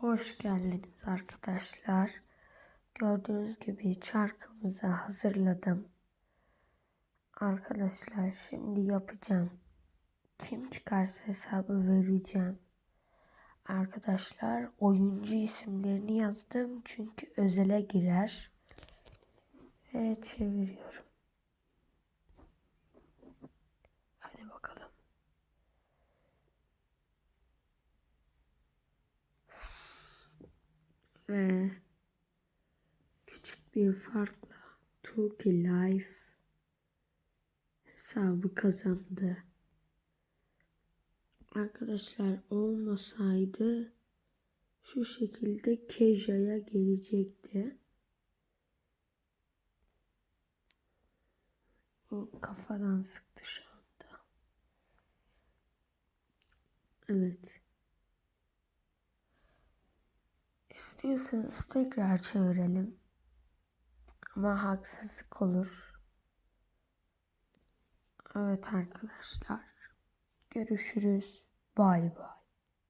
Hoş geldiniz arkadaşlar. Gördüğünüz gibi çarkımızı hazırladım. Arkadaşlar şimdi yapacağım. Kim çıkarsa hesabı vereceğim. Arkadaşlar oyuncu isimlerini yazdım çünkü özele girer. Ve çeviriyorum. Ve küçük bir farkla Tulki Life hesabı kazandı. Arkadaşlar olmasaydı şu şekilde Keja'ya gelecekti. O kafadan sıktı şu anda. Evet. İstiyorsanız tekrar çevirelim. Ama haksızlık olur. Evet arkadaşlar. Görüşürüz. Bay bay.